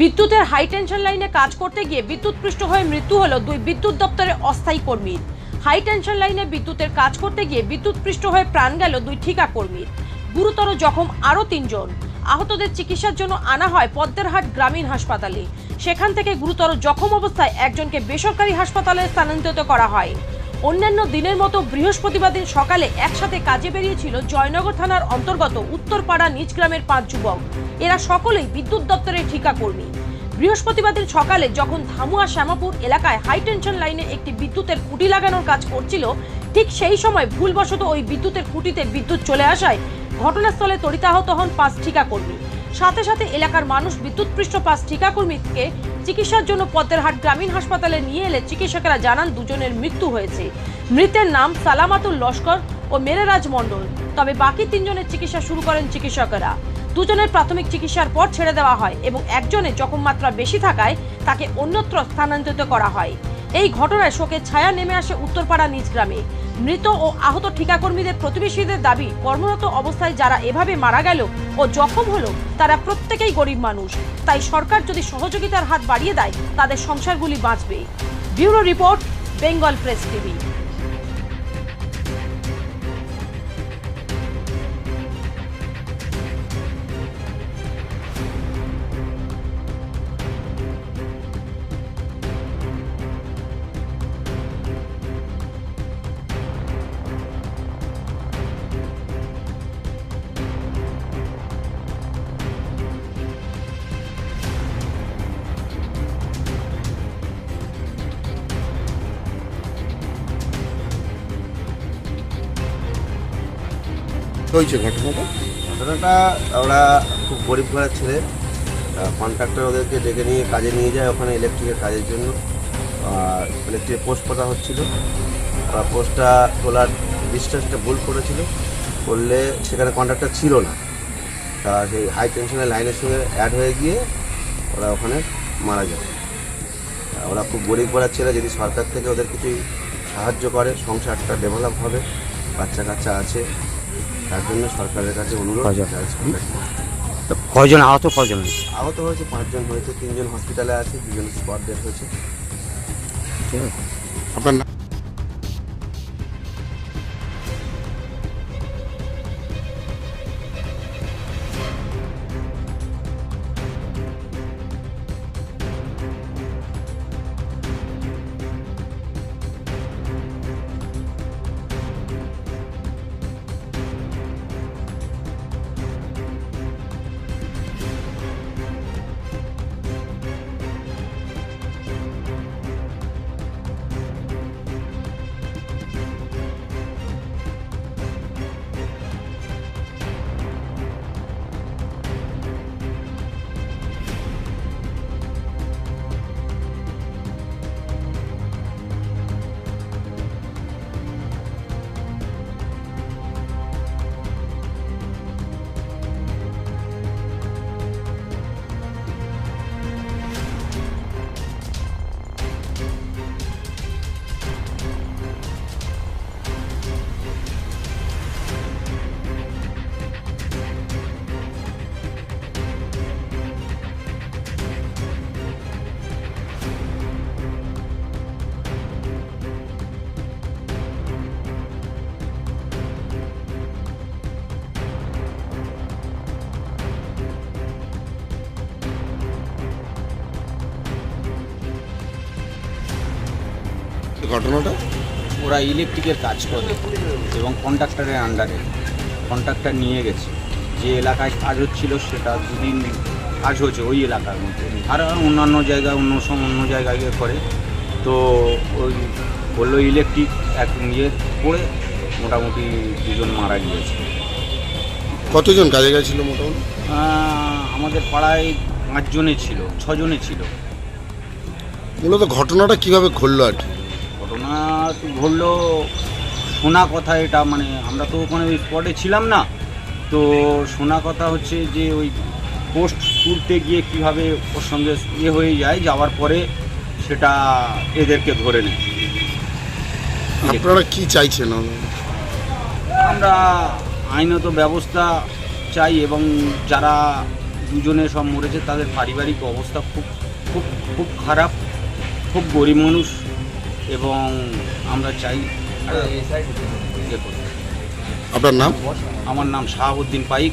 বিদ্যুতের high tension লাইনে কাজ করতে গিয়ে বিদ্যুৎপৃষ্ট হয়ে মৃত্যু হলো দুই বিদ্যুৎ দপ্তরের অস্থায়ী কর্মীর। হাই টেনশন লাইনে বিদ্যুতের কাজ করতে গিয়ে বিদ্যুৎপৃষ্ট হয়ে প্রাণ গেল দুই ঠিকা কর্মীর। গুরুতর জখম আরও তিনজন। আহতদের চিকিৎসার জন্য আনা হয় পদ্মেরহাট গ্রামীণ হাসপাতালে। সেখান থেকে গুরুতর জখম অবস্থায় একজনকে বেসরকারি হাসপাতালে স্থানান্তরিত করা হয়। অন্যান্য দিনের মতো বৃহস্পতিবার দিন সকালে একসাথে কাজে বেরিয়েছিল জয়নগর থানার অন্তর্গত উত্তরপাড়া নিজ গ্রামের পাঁচ যুবক। এরা সকলেই বিদ্যুৎ দপ্তরের ঠিকা কর্মী বৃহস্পতিবার দিন সকালে যখন ধামুয়া শ্যামাপুর এলাকায় হাই টেনশন লাইনে একটি বিদ্যুতের খুঁটি লাগানোর কাজ করছিল, ঠিক সেই সময় ভুলবশত ওই বিদ্যুতের খুঁটিতে বিদ্যুৎ চলে আসায় ঘটনাস্থলে তড়িতাহত হন পাঁচ ঠিকা কর্মী সাথে সাথে এলাকার মানুষ বিদ্যুৎপৃষ্ট পাঁচ ঠিকা কর্মীকে চিকিৎসার জন্য পদ্মেরহাট গ্রামীণ হাসপাতালে নিয়ে এলে চিকিৎসকেরা জানান দুজনের মৃত্যু হয়েছে। মৃতের নাম সালামাতুল লস্কর ও মেরেরাজ মণ্ডল। তবে বাকি তিনজনের চিকিৎসা শুরু করেন চিকিৎসকেরা। দুজনের প্রাথমিক চিকিৎসার পর ছেড়ে দেওয়া হয় এবং একজনের জখম মাত্রা বেশি থাকায় তাকে অন্যত্র স্থানান্তরিত করা হয়। এই ঘটনায় শোকের ছায়া নেমে আসে উত্তরপাড়া নিজ গ্রামে। মৃত ও আহত ঠিকাকর্মীদের প্রতিবেশীদের দাবি, কর্মরত অবস্থায় যারা এভাবে মারা গেল ও জখম হলো, তারা প্রত্যেকেই গরিব মানুষ। তাই সরকার যদি সহযোগিতার হাত বাড়িয়ে দেয়, তাদের সংসারগুলি বাঁচবে। Bureau report, Bengal press TV. হয়েছে ঘটনাটা? ঘটনাটা ওরা খুব গরিব ঘরের ছেলে। কন্ট্রাক্টর ওদেরকে ডেকে নিয়ে কাজে নিয়ে যায় ওখানে ইলেকট্রিকের কাজের জন্য। আর ইলেকট্রিক পোস্ট পোতা হচ্ছিল। আর পোস্টটা তোলার ডিস্টেন্সটা ভুল করেছিল। করলে সেখানে কন্ট্রাক্টর ছিল না। তা সেই হাই টেনশনের লাইনের সঙ্গে অ্যাড হয়ে গিয়ে ওরা ওখানে মারা যায়। ওরা খুব গরিব ঘরের ছেলে, যদি সরকার থেকে ওদের কিছু সাহায্য করে, সংসারটা ডেভেলপ হবে বাচ্চা কাচ্চা আছে তার জন্য সরকারের কাছে অনুরোধ কজন? আছে। তো কজন আহত কয়জন? আহত হয়েছে পাঁচজন হয়েছে তিনজন হসপিটালে আছে দুজন স্পট ডেথ হয়েছে। আপনার নাম? ঘটনাটা? ওরা ইলেকট্রিকের কাজ করে এবং কন্ট্রাক্টরের আন্ডারে কন্ট্রাক্টর নিয়ে গেছে। যে এলাকায় কাজ হচ্ছিল সেটা দুদিন কাজ হয়েছে ওই এলাকার মধ্যে। আর অন্যান্য জায়গায় অন্য সব অন্য জায়গায় গিয়ে করে। তো ওই বলল ইলেকট্রিক এক ইয়ে করে মোটামুটি দুজন মারা গিয়েছে। কতজন কাজে গেছিল মোটামুটি? আমাদের পাড়ায় পাঁচজনে ছিল ছজনে ছিল। মূলত ঘটনাটা কীভাবে ঘটলো আর কি? তো ঘটলো শোনা কথা এটা মানে আমরা তো ওখানে ওই স্পটে ছিলাম না। তো শোনা কথা হচ্ছে যে ওই পোস্ট তুলতে গিয়ে কীভাবে ওর সঙ্গে ইয়ে হয়ে যায় যাওয়ার পরে সেটা এদেরকে ধরে নেয়। আপনারা কি চাইছেন? আমরা আইনত ব্যবস্থা চাই এবং যারা দুজনে সব মরেছে তাদের পারিবারিক অবস্থা খুব খুব খুব খারাপ খুব গরিব মানুষ। এবং আমরা চাই ইয়ে আপনার নাম? আমার নাম শাহাবুদ্দিন পাইক।